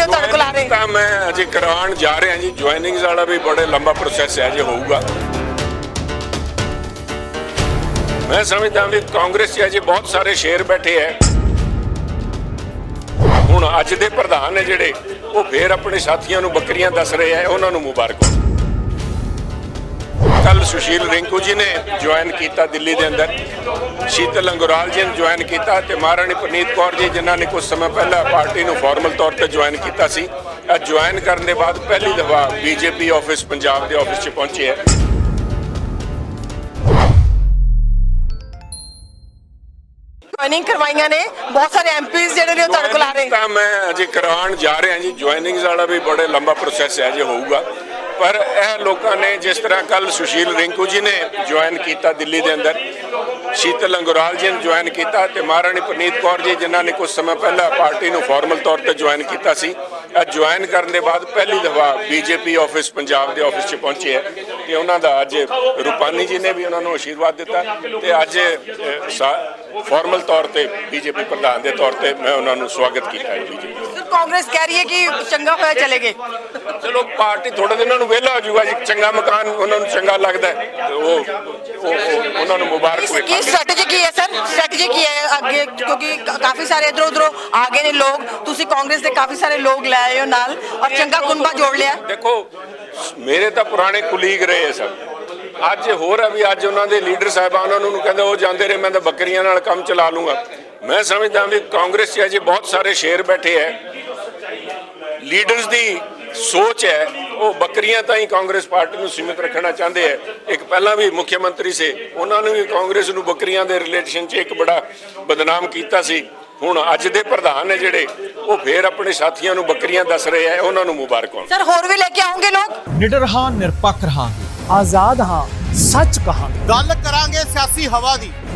ਜਿਹੜੇ ਉਹ ਤੁਹਾਡੇ ਕੋਲ ਆ ਰਹੇ। ਤਾਂ ਮੈਂ ਅਜੇ ਕਰਾਉਣ ਜਾ ਰਿਹਾ ਜੀ। ਜੁਆਇਨਿੰਗਸ ਵਾਲਾ ਵੀ ਬੜੇ ਲੰਬਾ ਪ੍ਰੋਸੈਸ ਹੈ ਜੇ ਹੋਊਗਾ। ਮੈਂ ਸਮਝਦਾ ਵੀ ਕਾਂਗਰਸ 'ਚ ਅਜੇ ਬਹੁਤ ਸਾਰੇ ਸ਼ੇਰ ਬੈਠੇ ਹੈ। ਹੁਣ ਅੱਜ ਦੇ ਪ੍ਰਧਾਨ ਨੇ ਜਿਹੜੇ, ਉਹ ਫੇਰ ਆਪਣੇ ਸਾਥੀਆਂ ਨੂੰ ਬੱਕਰੀਆਂ ਦੱਸ ਰਹੇ ਹੈ, ਉਹਨਾਂ ਨੂੰ ਮੁਬਾਰਕ। ਹੋ ਕੱਲ ਸੁਸ਼ੀਲ ਰਿੰਕੂ ਜੀ ਨੇ ਜੁਆਇਨ ਕੀਤਾ ਦਿੱਲੀ ਦੇ ਅੰਦਰ। ਸ਼ੀਤਲ ਅੰਗੁਰਾਲ ਜੀ ਨੇ ਜੁਆਇਨ ਕੀਤਾ ਤੇ ਮਹਾਰਾਣੀ ਪ੍ਰਨੀਤ ਕੌਰ ਜੀ ਜਿਨ੍ਹਾਂ ਨੇ ਕੁਝ ਸਮਾਂ ਪਹਿਲਾਂ ਪਾਰਟੀ ਨੂੰ ਫਾਰਮਲ ਤੌਰ ਤੇ ਜੁਆਇਨ ਕੀਤਾ ਸੀ। ਜੁਆਇਨ ਕਰਨ ਦੇ ਬਾਅਦ ਪਹਿਲੀ ਦਫਾ ਬੀਜੇਪੀ ਆਫਿਸ ਪੰਜਾਬ ਦੇ ਆਫਿਸ 'ਚ ਪਹੁੰਚੇ ਹੈ। ਜੁਆਇਨਿੰਗ ਕਰਵਾਈਆਂ ਨੇ। ਬਹੁਤ ਸਾਰੇ ਐਮਪੀਜ਼ ਜਿਹੜੇ ਨੇ ਉਹ ਤੁਹਾਡੇ ਕੋਲ ਆ ਰਹੇ। ਤਾਂ ਮੈਂ ਅਜੇ ਕਰਾਉਣ ਜਾ ਰਿਹਾ ਜੀ। ਜੁਆਇਨਿੰਗਸ ਵਾਲਾ ਵੀ ਬੜੇ ਲੰਬਾ ਪ੍ਰੋਸੈਸ ਹੈ ਜੇ ਹੋਊਗਾ। ਪਰ ਇਹ ਲੋਕਾਂ ਨੇ ਜਿਸ ਤਰ੍ਹਾਂ ਕੱਲ ਸੁਸ਼ੀਲ ਰਿੰਕੂ ਜੀ ਨੇ ਜੁਆਇਨ ਕੀਤਾ ਦਿੱਲੀ ਦੇ ਅੰਦਰ, ਸ਼ੀਤਲ ਅੰਗੁਰਾਲ ਜੀ ਨੇ ਜੁਆਇਨ ਕੀਤਾ ਤੇ ਮਹਾਰਾਣੀ ਪ੍ਰਨੀਤ ਕੌਰ ਜੀ, ਜਿਨ੍ਹਾਂ ਨੇ ਕੁਝ ਸਮਾਂ ਪਹਿਲਾਂ ਪਾਰਟੀ ਨੂੰ ਫਾਰਮਲ ਤੌਰ ਤੇ ਜੁਆਇਨ ਕੀਤਾ ਸੀ ਅੱਜ ਜੁਆਇਨ ਕਰਨ ਦੇ ਬਾਅਦ ਪਹਿਲੀ ਦਫਾ ਬੀਜੇਪੀ ਆਫਿਸ ਪੰਜਾਬ ਦੇ ਆਫਿਸ 'ਚ ਪਹੁੰਚੇ ਹੈ ਤੇ ਉਹਨਾਂ ਦਾ ਅੱਜ ਰੂਪਾਨੀ ਜੀ ਨੇ ਵੀ ਉਹਨਾਂ ਨੂੰ ਆਸ਼ੀਰਵਾਦ ਦਿੱਤਾ ਤੇ ਅੱਜ ਫਾਰਮਲ ਤੌਰ ਤੇ ਬੀਜੇਪੀ ਪ੍ਰਧਾਨ ਦੇ ਤੌਰ ਤੇ ਮੈਂ ਉਹਨਾਂ ਨੂੰ ਸਵਾਗਤ ਕੀਤਾ ਹੈ ਬੀਜੇਪੀ ਸਰ ਕਾਂਗਰਸ ਕਹਿ ਰਹੀ ਹੈ ਕਿ ਚੰਗਾ ਹੋਇਆ ਚਲੇ ਗਏ ਚਲੋ ਪਾਰਟੀ ਥੋੜੇ ਦਿਨਾਂ ਨੂੰ ਵਿਹਲਾ ਹੋ ਜਾਊਗਾ ਜੀ ਚੰਗਾ ਮਕਾਨ ਉਹਨਾਂ ਨੂੰ ਚੰਗਾ ਲੱਗਦਾ ਹੈ। ਤੇ ਉਹ ਉਹ- ਉਹ- ਉਹਨਾਂ ਨੂੰ ਮੁਬਾਰਕ ਕੀ ਹੋਵੇ ਸਟ੍ਰੈਟਜੀ ਕੀ ਹੈ ਸਰ ਸਟ੍ਰੈਟਜੀ ਕੀ ਹੈ ਅੱਗੇ? ਕਿਉਂਕਿ ਕ- ਕਾਫੀ ਸਾਰੇ ਇਧਰੋਂ ਉਧਰੋਂ ਆ ਗਏ ਨੇ ਲੋਕ। ਤੁਸੀਂ ਕਾਂਗਰਸ ਦੇ ਕਾਫੀ ਸਾਰੇ ਲੋਕ ਲੈ ਆਏ ਹੋ ਨਾਲ ਔਰ ਚੰਗਾ ਕੁੰਬਾ ਜੋੜ ਲਿਆ। ਦੇਖੋ ਮੇਰੇ ਤਾਂ ਪੁਰਾਣੇ ਕੁਲੀਗ ਰਹੇ ਆ ਸਭ ਅੱਜ ਹੋਰ ਹੈ ਵੀ ਅੱਜ ਉਹਨਾਂ ਦੇ ਲੀਡਰ ਸਾਹਿਬਾਨ ਉਹਨਾਂ ਨੂੰ ਕਹਿੰਦੇ ਉਹ ਜਾਂਦੇ ਰਹੇ ਮੈਂ ਤਾਂ ਬੱਕਰੀਆਂ ਨਾਲ ਕੰਮ ਚਲਾ ਲੂੰਗਾ। ਮੈਂ ਸਮਝਦਾ ਵੀ ਕਾਂਗਰਸ 'ਚ ਅਜੇ ਬਹੁਤ ਸਾਰੇ ਸ਼ੇਰ ਬੈਠੇ ਹੈ ਲੀਡਰਸ ਦੀ ਸੋਚ ਹੈ ਉਹ ਬੱਕਰੀਆਂ ਤਾਂ ਹੀ ਕਾਂਗਰਸ ਪਾਰਟੀ ਨੂੰ ਸੀਮਿਤ ਰੱਖਣਾ ਚਾਹੁੰਦੇ ਹੈ ਇੱਕ ਪਹਿਲਾਂ ਵੀ ਮੁੱਖ ਮੰਤਰੀ ਸੀ ਉਹਨਾਂ ਨੇ ਵੀ ਕਾਂਗਰਸ ਨੂੰ ਬੱਕਰੀਆਂ ਦੇ ਰਿਲੇਸ਼ਨ 'ਚ ਇੱਕ ਬੜਾ ਬਦਨਾਮ ਕੀਤਾ ਸੀ। ਹੁਣ ਅੱਜ ਦੇ ਪ੍ਰਧਾਨ ਨੇ ਜਿਹੜੇ ਉਹ ਫੇਰ ਆਪਣੇ ਸਾਥੀਆਂ ਨੂੰ ਬੱਕਰੀਆਂ ਦੱਸ ਰਹੇ ਹੈ ਉਹਨਾਂ ਨੂੰ ਮੁਬਾਰਕ ਹੋਣ। ਸਰ ਹੋਰ ਵੀ ਲੈ ਕੇ ਆਉਂਗੇ ਲੋਕ? ਨਿਡਰ ਹਾਂ ਨਿਰਪੱਖ ਰਹਾਂਗੇ। ਆਜ਼ਾਦ ਹਾਂ ਸੱਚ ਕਹਾਂਗੇ। ਗੱਲ ਕਰਾਂਗੇ ਸਿਆਸੀ ਹਵਾ ਦੀ।